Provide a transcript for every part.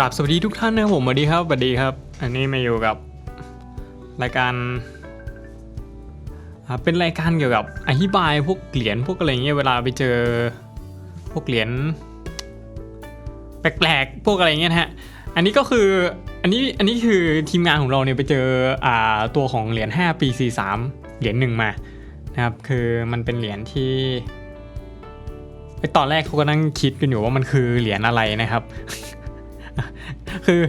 กราบสวัสดีทุกท่านนะครับผมสวัสดีครับสวัสดีครับ อันนี้มาอยู่กับรายการเป็นรายการเกี่ยวกับอธิบายพวกเหรียญพวกอะไรเงี้ยเวลาไปเจอพวกเหรียญแปลกๆพวกอะไรเงี้ยนะฮะอันนี้ก็คืออันนี้อันนี้คือทีมงานของเราเนี่ยไปเจออ่าตัวของเหรียญ5ปี43เหรียญหนึ่งมานะครับคือมันเป็นเหรียญที่ตอนแรกเขาก็นั่งคิดกันอยู่ว่ามันคือเหรียญอะไรนะครับ คือ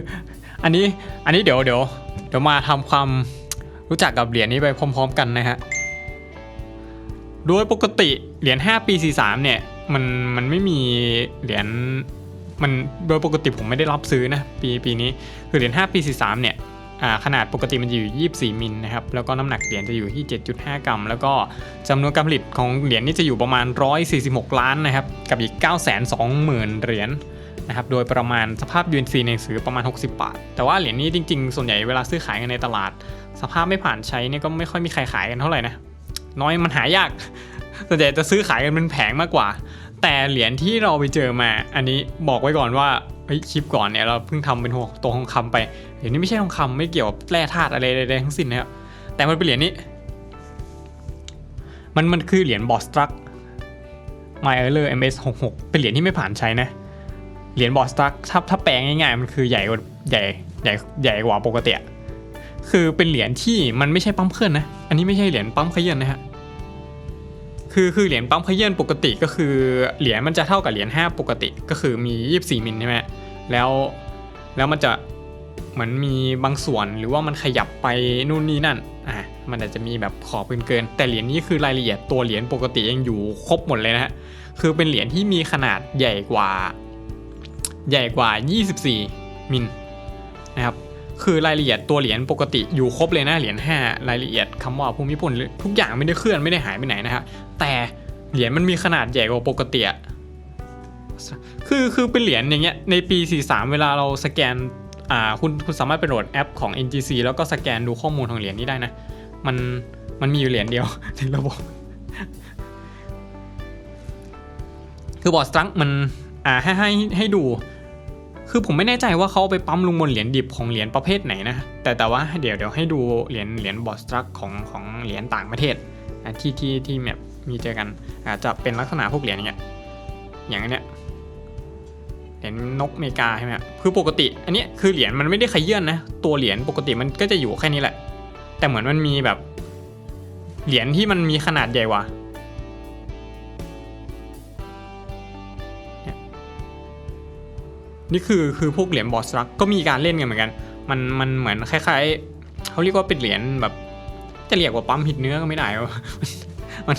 อันนี้อันนี้เดี๋ยวเดี๋ยวเดี๋ยวมาทำความรู้จักกับเหรียญนี้ไปพร้อม ๆ กันนะฮะโดยปกติเหรียญ5ปี43เนี่ยมันมันไม่มีเหรียญมันโดยปกติผมไม่ได้รับซื้อนะปีปีนี้คือเหรียญ5ปี43เนี่ยขนาดปกติมันจะอยู่ 24 มิลนะครับ แล้วก็น้ำหนักเหรียญจะอยู่ที่ 7.5 กรัม แล้วก็จำนวนการผลิตของเหรียญนี่จะอยู่ประมาณ 146 ล้านนะครับ กับอีก 920,000 เหรียญ นะครับโดยประมาณสภาพ UNC ในหนังสือประมาณ 60 บาท แต่ว่าเหรียญนี้จริงๆ ส่วนใหญ่เวลาซื้อขายกันในตลาด สภาพไม่ผ่านใช้เนี่ยก็ไม่ค่อยมีใครขายกันเท่าไหร่นะน้อยมันหายาก ส่วนใหญ่จะซื้อขายกันเป็นแผงมากกว่า แต่เหรียญที่เราไปเจอมา อันนี้บอกไว้ก่อนว่าคลิปก่อนเนี่ยเราเพิ่งทำเป็นหัวตัวทองคำไปเหรียญนี้ไม่ใช่ทองคำไม่เกี่ยวกับแร่ธาตุอะไรใดๆทั้งสิ้นนะครับแต่มันเป็นเหรียญนี้มันมันคือเหรียญบอสตรัก My e r l e r MS 66 เป็นเหรียญที่ไม่ผ่านใช้นะ เหรียญบอสตักถ้าถ้าแปลงง่ายๆ มันคือใหญ่กว่าใหญ่ใหญ่ใหญ่กว่าปกติคือเป็นเหรียญที่มันไม่ใช่ปั๊มเคลื่อนนะ อันนี้ไม่ใช่เหรียญปั๊มขยื่นนะฮะคือคือเหรียญปั๊มขยื่นปกติก็คือเหรียญมันจะเท่ากับเหรียญ5ปกติก็คือมี 24มิลใช่ไหมแล้วแล้วมันจะเหมือนมีบางส่วนหรือว่ามันขยับไปนู่นนี่นั่นอะมันอาจจะมีแบบขอบเกินๆแต่เหรียญนี้คือรายละเอียดตัวเหรียญปกติยังอยู่ครบหมดเลยนะฮะคือเป็นเหรียญที่มีขนาดใหญ่กว่า ใหญ่กว่า 24 มิลนะครับคือรายละเอียดตัวเหรียญปกติอยู่ครบเลยนะเหรียญ5รายละเอียดคำว่าภูมิพลทุกอย่างไม่ได้เคลื่อนไม่ได้หายไปไหนนะฮะแต่เหรียญมันมีขนาดใหญ่กว่าปกติคือคือเป็นเหรียญอย่างเงี้ยในปี 43 เวลาเราสแกนอ่าคุณคุณสามารถไปโหลดแอปของ NGC แล้วก็สแกนดูข้อมูลของเหรียญนี้ได้นะ มันมันมีอยู่เหรียญเดียวในระบบคือบอร์ดสตรังมันอ่าให้ให้ให้ดู คือผมไม่แน่ใจว่าเขาไปปั๊มลงบนเหรียญดิบของเหรียญประเภทไหนนะ แต่แต่ว่าเดี๋ยวเดี๋ยวให้ดูเหรียญเหรียญบอสตรักของของเหรียญต่างประเทศที่ที่ที่แบบมีเจอกันอาจจะเป็นลักษณะพวกเหรียญอย่างเงี้ยอย่างเนี้ยเหรียญนกอเมริกาใช่ไหมคือปกติ อันนี้คือเหรียญมันไม่ได้ขยื่นนะตัวเหรียญปกติมันก็จะอยู่แค่นี้แหละ แต่เหมือนมันมีแบบเหรียญที่มันมีขนาดใหญ่กว่า นี่คือคือพวกเหรียญบอสรักก็มีการเล่นกันเหมือนกัน มันมันเหมือนคล้ายๆเขาเรียกว่าเป็นเหรียญแบบ จะเรียกว่าปั๊มหิดเนื้อก็ไม่ได้มัน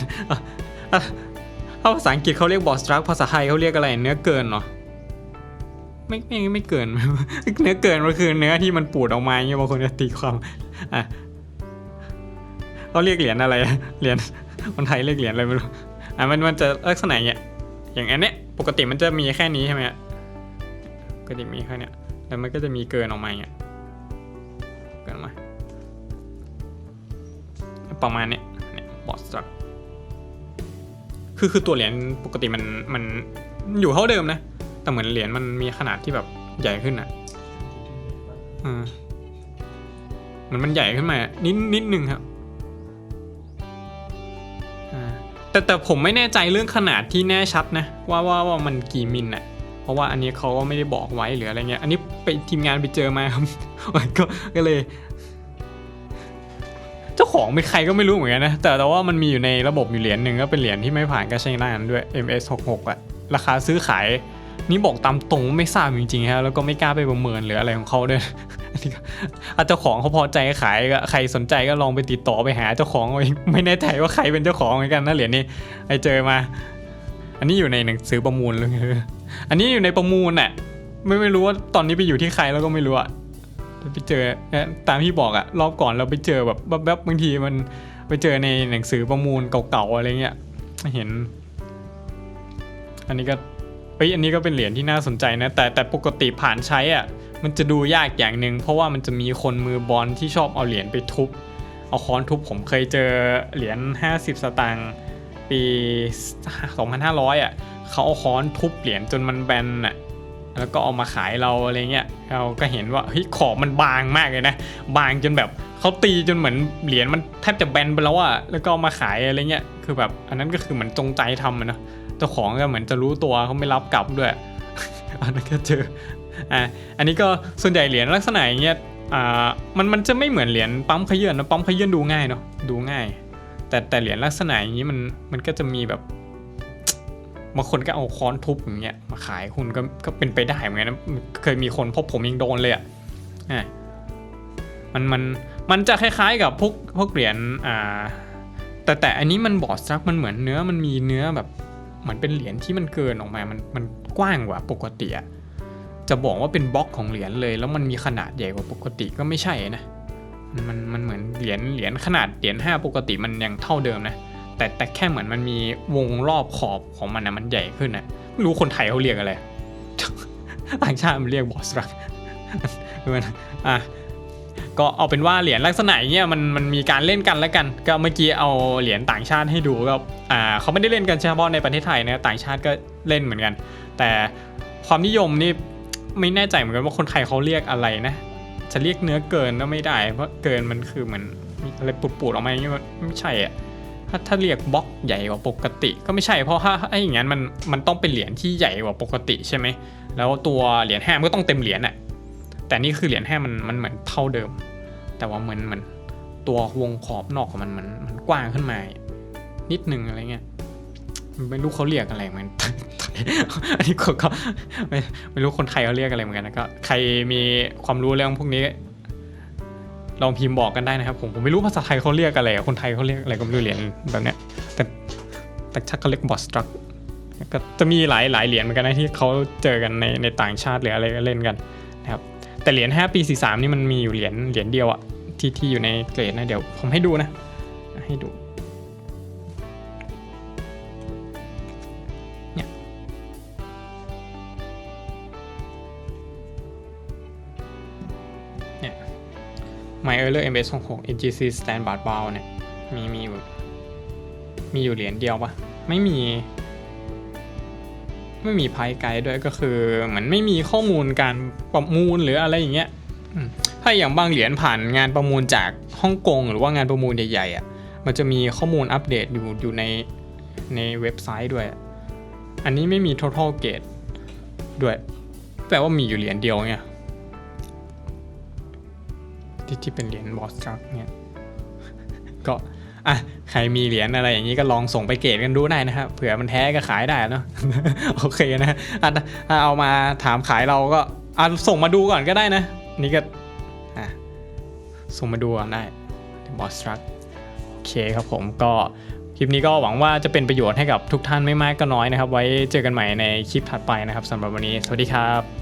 ถ้าภาษาอังกฤษเขาเรียกบอสรักภาษาไทยเขาเรียกอะไรเนื้อเกินเนาะไม่ไม่ไม่เกิน เนื้อเกินมันคือเนื้อที่มันปูดออกมาอย่างเงี้ยบางคนจะตีความอะเขาเรียกเหรียญอะไรเหรียญคนไทยเรียกเหรียญอะไรไม่รู้อะมันมันจะลักษณะอย่างเงี้ยอย่างอันเนี้ยปกติมันจะมีแค่นี้ใช่ไหมฮะ ก็จะมีแค่เนี้ยแล้วมันก็จะมีเกินออกมาเงี้ยเกินมาประมาณเนี้ยเนี่ยบอสตรักคือคือตัวเหรียญปกติมันมันอยู่เท่าเดิมนะ แต่เหมือนเหรียญมันมีขนาดที่แบบใหญ่ขึ้นอะอ่ามันมันใหญ่ขึ้นมานิดนิดนึงครับอ่าแต่แต่ผมไม่แน่ใจเรื่องขนาดที่แน่ชัดนะ ว่าว่าว่ามันกี่มิลน่ะ เพราะว่าอันนี้เขาก็ไม่ได้บอกไว้หรืออะไรเงี้ย อันนี้ไปทีมงานไปเจอมาครับก็ก็เลย เจ้าของเป็นใครก็ไม่รู้เหมือนกันนะ แต่แต่ว่ามันมีอยู่ในระบบอยู่เหรียญหนึ่งก็เป็นเหรียญที่ไม่ผ่านการใช้งานด้วย MS 66 อะราคาซื้อขายนี่บอกตามตรงไม่ทราบจริงๆฮะแล้วก็ไม่กล้าไปประเมินหรืออะไรของเขาด้วยอันนี้เจ้าของเขาพอใจขายก็ใครสนใจก็ลองไปติดต่อไปหาเจ้าของเอาเองไม่แน่ใจว่าใครเป็นเจ้าของเหมือนกันนะเหรียญนี้ไปเจอมา อันนี้อยู่ในหนังสือประมูลเลย อันนี้อยู่ในประมูลน่ะไม่ไม่รู้ว่าตอนนี้ไปอยู่ที่ใครแล้วก็ไม่รู้อะไปเจอตามที่บอกอะรอบก่อนเราไปเจอแบบแป๊บบางทีมันไปเจอในหนังสือประมูลเก่าๆอะไรเงี้ยเห็น อันนี้ก็เอ้ยอันนี้ก็เป็นเหรียญที่น่าสนใจนะ แต่แต่ปกติผ่านใช้อะมันจะดูยากอย่างหนึ่งเพราะว่ามันจะมีคนมือบอลที่ชอบเอาเหรียญไปทุบเอาค้อนทุบผมเคยเจอเหรียญ50 สตางค์ ปี 2500 อะเขาเอาค้อนทุบเหรียญจนมันแบนอะแล้วก็เอามาขายเราอะไรเงี้ยเราก็เห็นว่าเฮ้ยขอบมันบางมากเลยนะบางจนแบบเขาตีจนเหมือนเหรียญมันแทบจะแบนไปแล้วอะแล้วก็เอามาขายอะไรเงี้ยคือแบบ อันนั้นก็คือเหมือนจงใจทำเนะเจ้าของก็เหมือนจะรู้ตัวเขาไม่รับกลับด้วยอันนั้นก็เจออะอันนี้ก็ส่วนใหญ่เหรียญลักษณะอย่างเงี้ยอ่ามันมันจะไม่เหมือนเหรียญปั๊มขยื่นนะปั๊มขยื่นดูง่ายเนาะดูง่าย แต่แต่เหรียญลักษณะอย่างนี้มันมันก็จะมีแบบบางคนก็เอาค้อนทุบอย่างเงี้ยมาขายคุณก็ก็เป็นไปได้เหมือนกันนะเคยมีคนพบผมยังโดนเลยอะมันมันมันจะคล้ายๆกับพวกพวกเหรียญอ่าแต่แต่อันนี้มันบอดสักมันเหมือนเนื้อมันมีเนื้อแบบเหมือนเป็นเหรียญที่มันเกินออกมา มันมันกว้างกว่าปกติอะจะบอกว่าเป็นบล็อกของเหรียญเลย แล้วมันมีขนาดใหญ่กว่าปกติก็ไม่ใช่นะ มันมันเหมือนเหรียญเหรียญขนาดเหรียญห้าปกติมันยังเท่าเดิมนะแต่แต่แค่เหมือนมันมีวงรอบขอบของมันนะมันใหญ่ขึ้นนะไม่รู้คนไทยเขาเรียกอะไรต่างชาติมันเรียกบอสรักมันอะก็เอาเป็นว่าเหรียญลักษณะอย่างเงี้ยมันมันมีการเล่นกันแล้วกัน ก็เมื่อกี้เอาเหรียญต่างชาติให้ดูก็อ่าเขาไม่ได้เล่นกันเฉพาะในประเทศไทยนะต่างชาติก็เล่นเหมือนกัน แต่ความนิยมนี่ไม่แน่ใจเหมือนกันว่าคนไทยเขาเรียกอะไรนะ จะเรียกเนื้อเกินก็ไม่ได้ เพราะเกินมันคือเหมือนมีอะไรปูดๆออกมาอย่างเงี้ยมันไม่ใช่อะถ้าถ้าเรียกบล็อกใหญ่กว่าปกติ ก็ไม่ใช่เพราะถ้าไอ้อย่างนั้นมันมันต้องเป็นเหรียญที่ใหญ่กว่าปกติใช่ไหมแล้วตัวเหรียญห้ามันก็ต้องเต็มเหรียญอะแต่นี่คือเหรียญห้ามันมันเหมือนเท่าเดิม แต่ว่าเหมือนเหมือนตัววงขอบนอกของมันมันมันกว้างขึ้นมา นิดนึงอะไรเงี้ยไม่รู้เขาเรียกอะไรเหมือน อันนี้ก็ก็ไม่ไม่รู้คนไทยเขาเรียกอะไรเหมือนกันนะก็ใครมีความรู้เรื่องพวกนี้ลองพิมพ์บอกกันได้นะครับผมผมไม่รู้ภาษาไทยเขาเรียกอะไรคนไทยเขาเรียกอะไรก็ไม่รู้เหรียญแบบเนี้ยแต่แต่ชักเขาเรียกบอสตรักก็จะมีหลายหลายเหรียญเหมือนกันนะที่เขาเจอกันในในต่างชาติหรืออะไรก็เล่นกันนะครับแต่เหรียญ5ปี43นี่มันมีอยู่เหรียญเหรียญเดียวอะที่ที่อยู่ในเกรดนะเดี๋ยวผมให้ดูนะให้ดู เนี่ย My Earlier MS 66 NGC Standard b o w เนี่ย มีมีอยู่ มีอยู่เหรียญเดียวปะไม่มี ไม่มีไพ่ไกด์ด้วยก็คือ เหมือนไม่มีข้อมูลการประมูลหรืออะไรอย่างเงี้ยถ้าอย่างบางเหรียญผ่านงานประมูลจากฮ่องกงหรือว่างานประมูลใหญ่ๆอะ มันจะมีข้อมูลอัปเดตอยู่อยู่ในในเว็บไซต์ด้วย อันนี้ไม่มี total gate ด้วย แปลว่ามีอยู่เหรียญเดียวเนี่ย ที่ที่เป็นเหรียญบอสตรักเนี่ยก็อะใครมีเหรียญอะไรอย่างนี้ก็ลองส่งไปเกรดกันดูได้นะครับเผื่อมันแท้ก็ขายได้เนาะโอเคนะอะถ้าเอามาถามขายเราก็อะส่งมาดูก่อนก็ได้นะ นี่ก็อะส่งมาดูก่อนได้บอสตรักโอเคครับผมก็คลิปนี้ก็หวังว่าจะเป็นประโยชน์ให้กับทุกท่านไม่มากก็น้อยนะครับ ไว้เจอกันใหม่ในคลิปถัดไปนะครับสำหรับวันนี้ สวัสดีครับ